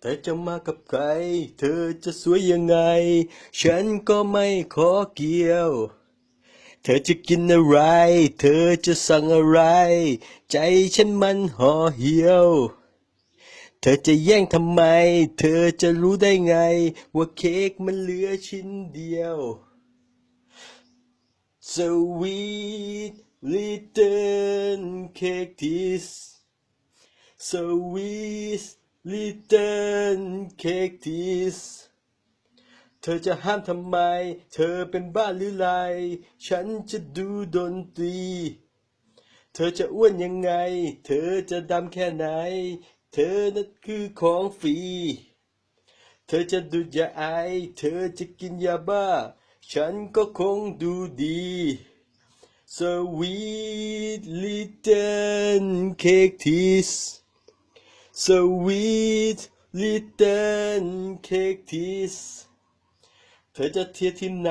เธอจะมากับใคร เธอจะสวยยังไง ฉันก็ไม่ขอเกี่ยว เธอจะกินอะไร เธอจะสั่งอะไร ใจฉันมันห่อเหี่ยว เธอจะแย่งทำไม เธอจะรู้ได้ไง ว่าเค้กมันเหลือชิ้นเดียว Sweet little cake this Sweet little cake this เธอจะห้ามทำไม เธอเป็นบ้าหรือไร ฉันจะดูดนตรี เธอจะอ้วนยังไง เธอจะดำแค่ไหน เธอนั้นคือของฟรี เธอจะดูดยาไอ เธอจะกินยาบ้า ฉันก็คงดูดี Sweet little cake teeth Sweet little cake teeth เธอจะเทียทีมไหน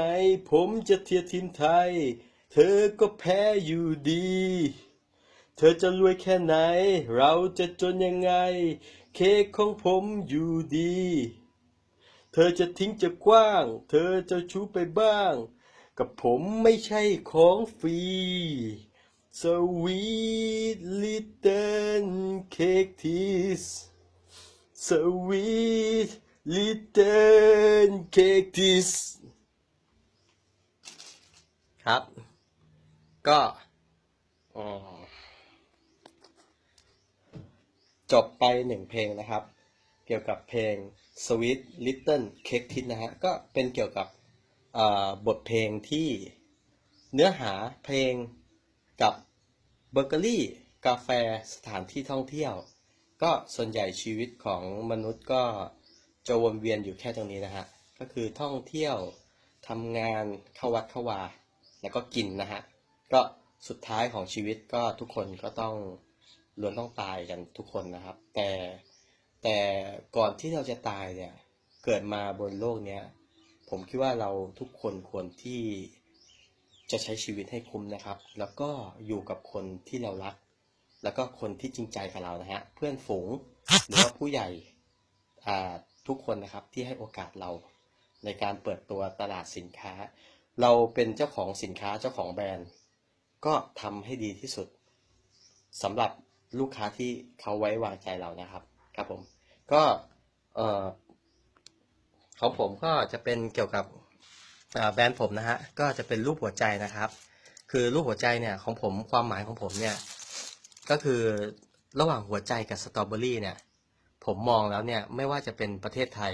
ผมจะเทียทีมไทย เธอก็แพ้อยู่ดี เธอจะรวยแค่ไหน เราจะจนยังไง เค้กของผมอยู่ดี เธอจะทิ้งจะกว้าง เธอจะชูไปบ้าง กับผมไม่ใช่ของฟรี Sweet little cake teeth Sweet little cake teeth ครับ ก็จบไปหนึ่งเพลงนะครับ เกี่ยวกับเพลง Sweet Little Cake Tin นะฮะ ก็เป็นเกี่ยวกับบทเพลงที่เนื้อหาเพลงกับ เบเกอรี่ กาแฟสถานที่ท่องเที่ยว ก็ส่วนใหญ่ชีวิตของมนุษย์ก็จะวนเวียนอยู่แค่ตรงนี้นะฮะ ก็คือท่องเที่ยวทำงานเข้าวัดเข้าวา แล้วก็กินนะฮะ ก็สุดท้ายของชีวิตก็ทุกคนก็ต้องล้วนต้องตายกันทุกคนนะครับ แต่แต่ก่อนที่เราจะตายเนี่ย เกิดมาบนโลกเนี้ย ผมคิดว่าเราทุกคนควรที่ จะใช้ชีวิตให้คุ้มนะครับ แล้วก็อยู่กับคนที่เรารัก แล้วก็คนที่จริงใจกับเรานะฮะ เพื่อนฝูงหรือว่าผู้ใหญ่อ่าทุกคนนะครับที่ให้โอกาสเราในการเปิดตัวตลาดสินค้า เราเป็นเจ้าของสินค้าเจ้าของแบรนด์ ก็ทำให้ดีที่สุดสำหรับลูกค้าที่เขาไว้วางใจเรานะครับ ครับผม ก็เอ่อของผมก็จะเป็นเกี่ยวกับอ่า แบรนด์ผมนะฮะก็จะเป็นรูปหัวใจนะครับ คือรูปหัวใจเนี่ยของผมความหมายของผมเนี่ยก็คือระหว่างหัวใจกับสตรอเบอรี่เนี่ยผมมองแล้วเนี่ยไม่ว่าจะเป็นประเทศไทย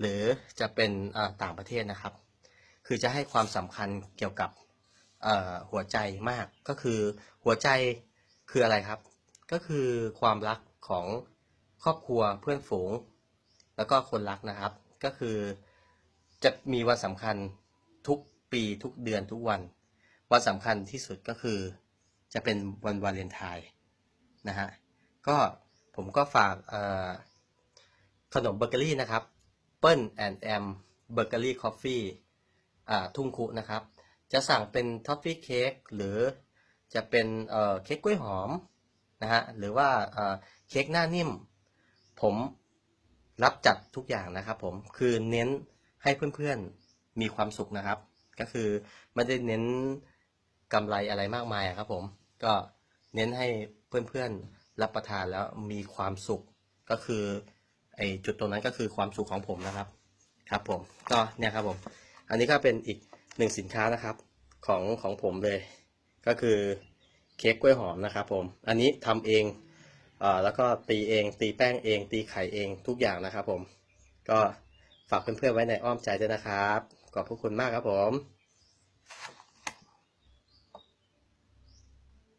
หรือจะเป็นต่างประเทศนะครับ คือจะให้ความสำคัญเกี่ยวกับหัวใจมากก็คือหัวใจคืออะไรครับ ก็คือความรักของครอบครัวเพื่อนฝูง แล้วก็คนรักนะครับ ก็คือ จะมีวันสำคัญทุกปีทุกเดือนทุกวัน วันสำคัญที่สุดก็คือ จะเป็นวันวาเลนไทน์นะฮะก็ผมก็ฝากขนมเบเกอรี่นะครับเปิ้ลแอนด์แอมเบเกอรี่คอฟฟี่ทุ่งคุนะครับ จะสั่งเป็นท็อฟฟี่เค้กหรือจะเป็นเเค้กกล้วยหอมนะฮะหรือว่าเเค้กหน้านิ่ม ผมรับจัดทุกอย่างนะครับผมคือเน้น ให้เพื่อนๆมีความสุขนะครับ ก็คือไม่ได้เน้นกำไรอะไรมากมายครับผมก็เน้นให้เพื่อนๆรับประทานแล้วมีความสุขก็คือไอจุดตรงนั้นก็คือความสุขของผมนะครับครับผมก็เนี่ยครับผม อันนี้ก็เป็นอีกหนึ่งสินค้านะครับของของผมเลย ก็คือเค้กกล้วยหอมนะครับผมอันนี้ทำเองเอ่อแล้วก็ตีเองตีแป้งเอง ตีไข่เองทุกอย่างนะครับผมก็ ฝากเพื่อนๆไว้ในอ้อมใจด้วยนะครับ ขอบพระคุณมากครับผม